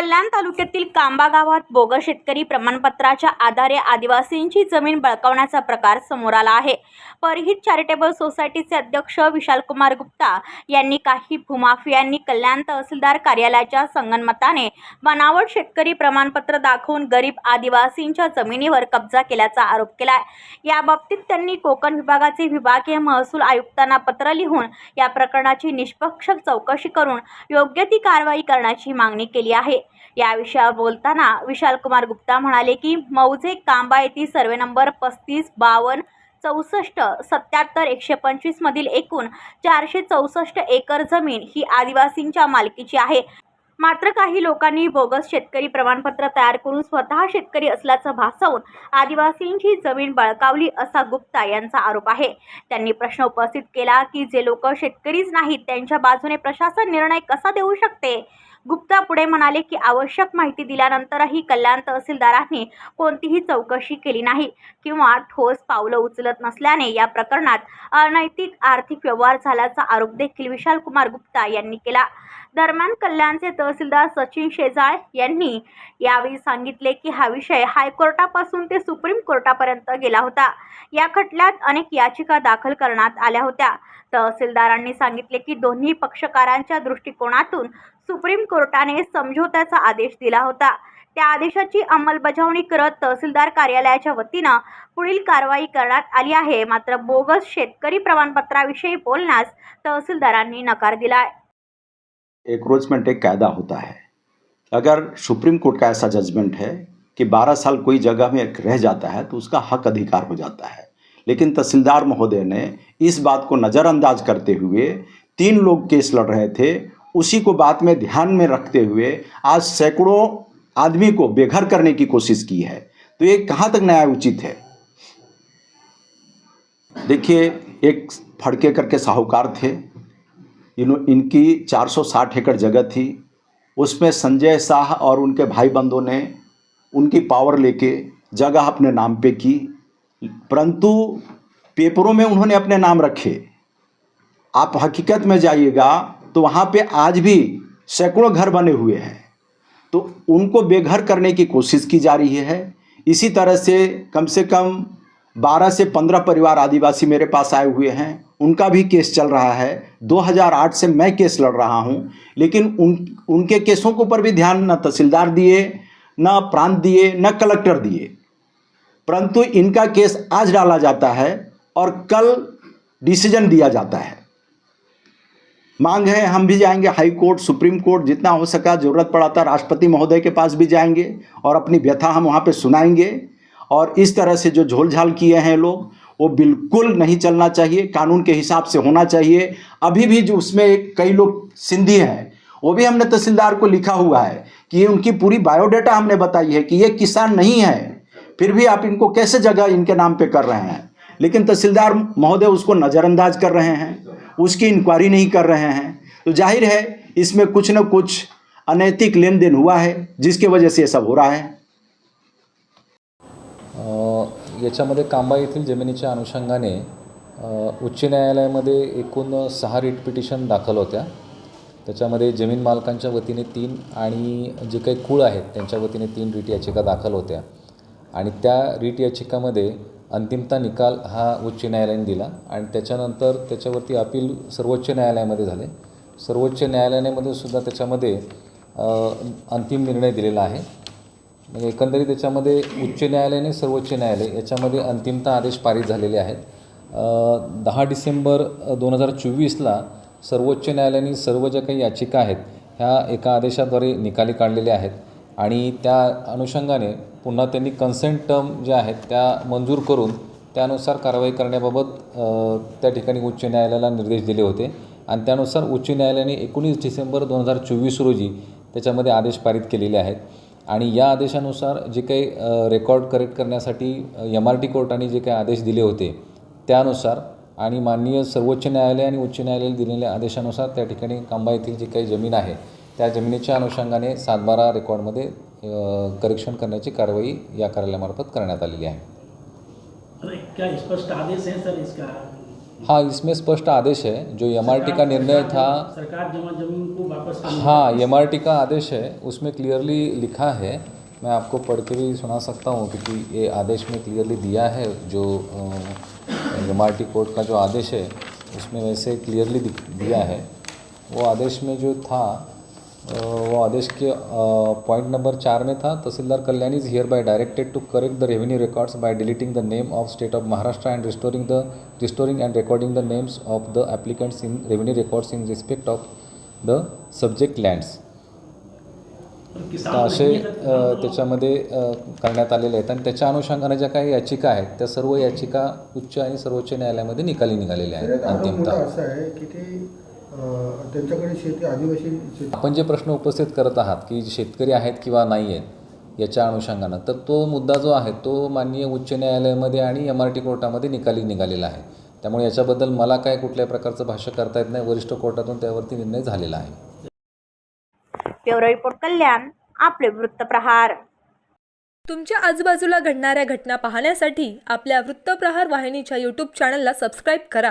कल्याण तालुक्यातील कांबा गावात बोगस शेतकरी प्रमाणपत्राच्या आधारे आदिवासींची जमीन बळकावण्याचा प्रकार समोर आला आहे. परहित चॅरिटेबल सोसायटीचे अध्यक्ष विशालकुमार गुप्ता यांनी काही भूमाफियांनी कल्याण तहसीलदार कार्यालयाच्या संगनमताने बनावट शेतकरी प्रमाणपत्र दाखवून गरीब आदिवासींच्या जमिनीवर कब्जा केल्याचा आरोप केला आहे याबाबतीत त्यांनी कोकण विभागाचे विभागीय महसूल आयुक्तांना पत्र लिहून या प्रकरणाची निष्पक्ष चौकशी करून योग्य ती कारवाई करण्याची मागणी केली आहे. या विषयावर बोलताना विशालकुमार गुप्ता म्हणाले की मौजे कांबा येथील सर्वे नंबर पस्तीस बावन्न चौसष्ट सत्याहत्तर एकशे पंचवीसमधील एकूण चारशे चौसष्ट एकर जमीन ही आदिवासींच्या मालकीची आहे. मात्र काही लोकांनी बोगस शेतकरी प्रमाणपत्र तयार करून स्वतः शेतकरी असल्याचं भासवून आदिवासींची जमीन बळकावली असा गुप्ता यांचा आरोप आहे. त्यांनी प्रश्न उपस्थित केला की जे लोक शेतकरीच नाहीत त्यांच्या बाजूने प्रशासन निर्णय कसा देऊ शकते? गुप्ता पुढे म्हणाले की आवश्यक माहिती दिल्यानंतरही कल्याण तहसीलदारांनी कोणतीही चौकशी केली नाही किंवा ठोस पावलं उचलत नसल्याने या प्रकरणात अनैतिक आर्थिक व्यवहार झाल्याचा आरोप देखील विशालकुमार गुप्ता यांनी केला. दरम्यान कल्याणचे तहसीलदार सचिन शेजाळ यांनी यावेळी सांगितले की हा विषय हायकोर्टापासून ते सुप्रीम कोर्टापर्यंत गेला होता. या खटल्यात अनेक याचिका दाखल करण्यात आल्या होत्या. तहसीलदारांनी सांगितले की दोन्ही पक्षकारांच्या दृष्टिकोनातून सुप्रीम कोर्टाने समझोत्याचा आदेश दिला होता. त्या आदेशाची अंमलबजावणी करत तहसीलदार कार्यालयाच्या वतीनं पुढील कारवाई करण्यात आली आहे. मात्र बोगस शेतकरी प्रमाणपत्राविषयी बोलण्यास तहसीलदारांनी नकार दिलाय. एक्रोचमेंट एक कायदा होता है। अगर सुप्रीम कोर्ट का ऐसा जजमेंट है कि 12 साल कोई जगह में रह जाता है तो उसका हक अधिकार हो जाता है। लेकिन तहसीलदार महोदय ने इस बात को नज़रअंदाज करते हुए तीन लोग केस लड़ रहे थे, उसी को बात में ध्यान में रखते हुए आज सैकड़ों आदमी को बेघर करने की कोशिश की है। तो ये कहाँ तक न्याय उचित है? देखिए, एक फड़के करके साहूकार थे इन्हों इनकी 460 एकड़ जगह थी। उसमें संजय शाह और उनके भाई बंधुओं ने उनकी पावर लेके जगह अपने नाम पे की। परंतु पेपरों में उन्होंने अपने नाम रखे। आप हकीकत में जाइएगा तो वहाँ पे आज भी सैकड़ों घर बने हुए हैं। तो उनको बेघर करने की कोशिश की जा रही है। इसी तरह से कम से कम 12 से 15 परिवार आदिवासी मेरे पास आए हुए हैं। उनका भी केस चल रहा है। 2008 से मैं केस लड़ रहा हूँ, लेकिन उन, उनके केसों के ऊपर भी ध्यान न तहसीलदार दिए, न प्रांत दिए, न कलेक्टर दिए। परंतु इनका केस आज डाला जाता है और कल डिसीज़न दिया जाता है। मांग है, हम भी जाएँगे हाई कोर्ट, सुप्रीम कोर्ट, जितना हो सका, ज़रूरत पड़ा था, राष्ट्रपति महोदय के पास भी जाएँगे और अपनी व्यथा हम वहाँ पे सुनाएँगे। और इस तरह से जो झोलझाल किए हैं लोग वो बिल्कुल नहीं चलना चाहिए, कानून के हिसाब से होना चाहिए। अभी भी जो उसमें कई लोग सिंधी हैं, वो भी हमने तहसीलदार को लिखा हुआ है कि उनकी पूरी बायोडाटा हमने बताई है कि ये किसान नहीं है, फिर भी आप इनको कैसे जगह इनके नाम पे कर रहे हैं? लेकिन तहसीलदार महोदय उसको नज़रअंदाज कर रहे हैं, उसकी इंक्वायरी नहीं कर रहे हैं। तो ज़ाहिर है, इसमें कुछ न कुछ अनैतिक लेन देन हुआ है, जिसके वजह से ये सब हो रहा है। याच्यामध्ये कांबा येथील जमिनीच्या अनुषंगाने उच्च न्यायालयामध्ये एकूण सहा रिट पिटिशन दाखल होत्या. त्याच्यामध्ये जमीन मालकांच्या वतीने तीन आणि जे काही कुळ आहेत त्यांच्या वतीने तीन रिट याचिका दाखल होत्या. आणि त्या रिट याचिकामध्ये अंतिमता निकाल हा उच्च न्यायालयाने दिला आणि त्याच्यानंतर त्याच्यावरती अपील सर्वोच्च न्यायालयामध्ये झाले. सर्वोच्च न्यायालयामध्ये सुद्धा त्याच्यामध्ये अंतिम निर्णय दिलेला आहे. म्हणजे एकंदरीत त्याच्यामध्ये उच्च न्यायालयाने सर्वोच्च न्यायालय याच्यामध्ये अंतिमता आदेश पारित झालेले आहेत. दहा डिसेंबर दोन हजार चोवीसला सर्वोच्च न्यायालयाने सर्व ज्या काही याचिका आहेत ह्या एका आदेशाद्वारे निकाली काढलेल्या आहेत आणि त्या अनुषंगाने पुन्हा त्यांनी कन्सेंट टर्म ज्या आहेत त्या मंजूर करून त्यानुसार कारवाई करण्याबाबत त्या ठिकाणी उच्च न्यायालयाला निर्देश दिले होते आणि त्यानुसार उच्च न्यायालयाने एकोणीस डिसेंबर दोन हजार चोवीस रोजी त्याच्यामध्ये आदेश पारित केलेले आहेत. आणि या आदेशानुसार जे काही रेकॉर्ड करेक्ट करण्यासाठी एम आर टी कोर्टाने जे काही आदेश दिले होते त्यानुसार आणि माननीय सर्वोच्च न्यायालय आणि उच्च न्यायालयाने दिलेल्या आदेशानुसार त्या ठिकाणी कांबा येथील जी काही जमीन आहे त्या जमिनीच्या अनुषंगाने सातबारा रेकॉर्डमध्ये करेक्शन करण्याची कारवाई या कार्यालयामार्फत करण्यात आलेली आहे. क्या स्पष्ट आदेश है सर इसका? हाँ इसमें स्पष्ट आदेश है जो एमआरटी का निर्णय था। सरकार जमा ज़मीन को वापस हाँ एम का आदेश है उसमें क्लियरली लिखा है मैं आपको पढ़ के भी सुना सकता हूँ क्योंकि ये आदेश में क्लियरली दिया है जो एमआरटी कोर्ट का जो आदेश है उसमें वैसे क्लियरली दिया है। वो आदेश में जो था वो आदेश के पॉइंट नंबर चार में था tehsildar Kalyan is here by directed to correct the revenue records by deleting the name of state of Maharashtra and restoring the restoring and of the applicants in revenue records in respect of the subject lands. पर तर किसान असे त्याच्यामध्ये करण्यात आलेले आहेत. आणि त्याच्या अनुषंगाने ज्या काही याचिका आहेत त्या सर्व याचिका उच्च आणि सर्वोच्च न्यायालयामध्ये निकाली निघालेल्या आहेत अंतिमतः. असा आहे की ते अं, त्यांच्याकडे शेती आदिवासी शेती. आपण जे प्रश्न उपस्थित करत आहात की शेतकरी आहेत किंवा नाही आहेत याच्या अनुषंगानं तर तो मुद्दा जो आहे तो माननीय उच्च न्यायालयामध्ये आणि एम आर टी कोर्टामध्ये निकाली निघालेला आहे. त्यामुळे याच्याबद्दल मला काय कुठल्याही प्रकारचं भाष्य करता येत नाही वरिष्ठ कोर्टातून त्यावरती निर्णय झालेला आहे. ब्युरो रिपोर्ट कल्याण आपले वृत्तप्रहार. तुमच्या आजूबाजूला घडणाऱ्या घटना पाहण्यासाठी आपल्या वृत्तप्रहार वाहिनीच्या यूट्यूब चॅनलला सबस्क्राईब करा.